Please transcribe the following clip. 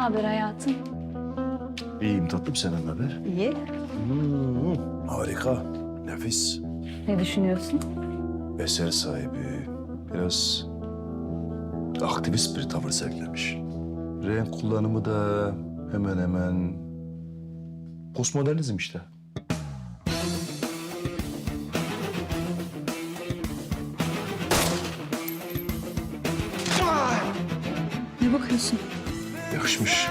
haber hayatım? İyiyim tatlım senden ne haber? İyi. Hmm, harika. Nefis. Ne düşünüyorsun? Eser sahibi. Biraz aktivist bir tavır sergilemiş. Renk kullanımı da hemen hemen postmodernizm işte. Ne bakıyorsun? yakışmış.